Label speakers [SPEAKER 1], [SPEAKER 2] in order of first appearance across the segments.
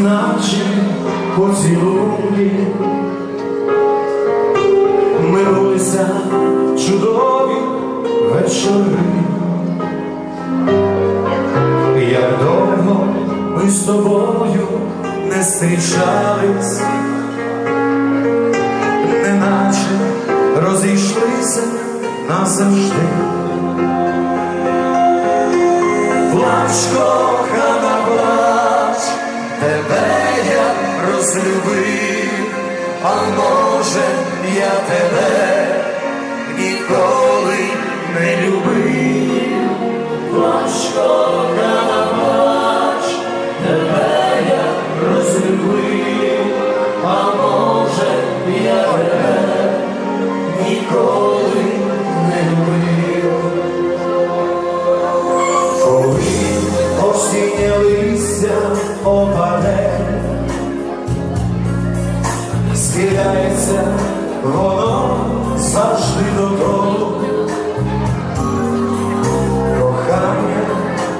[SPEAKER 1] наші поцілунки минулися чудові вечори. Як довго ми з тобою не зустрічались, неначе розійшлися назавжди. Плач, розлюбив, а може я тебе ніколи не любив. Кохана, плач, тебе я розлюбив, а може я тебе ніколи не любив. Коли осіннє листя опаде, схиляється воно завжди додолу. Кохання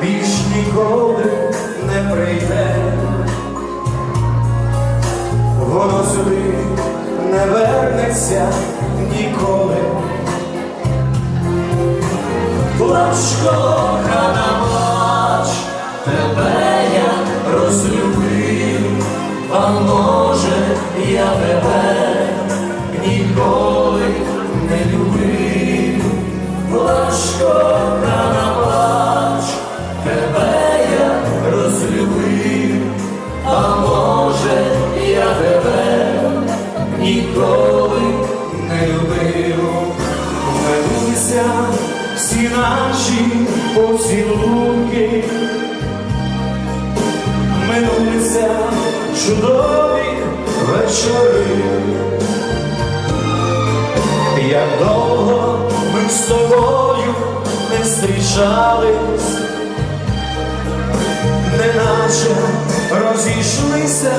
[SPEAKER 1] більш ніколи не прийде, воно сюди не вернеться ніколи. Плач, кохана, плач, тебе всі наші поцілунки, минулися чудові вечори. Як довго ми з тобою не зустрічались, неначе розійшлися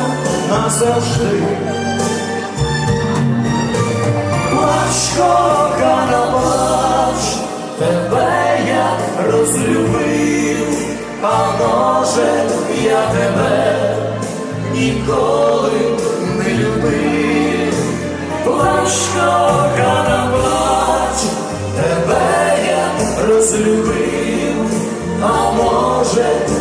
[SPEAKER 1] назавжди. розлюбив, а може я тебе ніколи не любив, важко канабач. тебе я розлюбив, а може.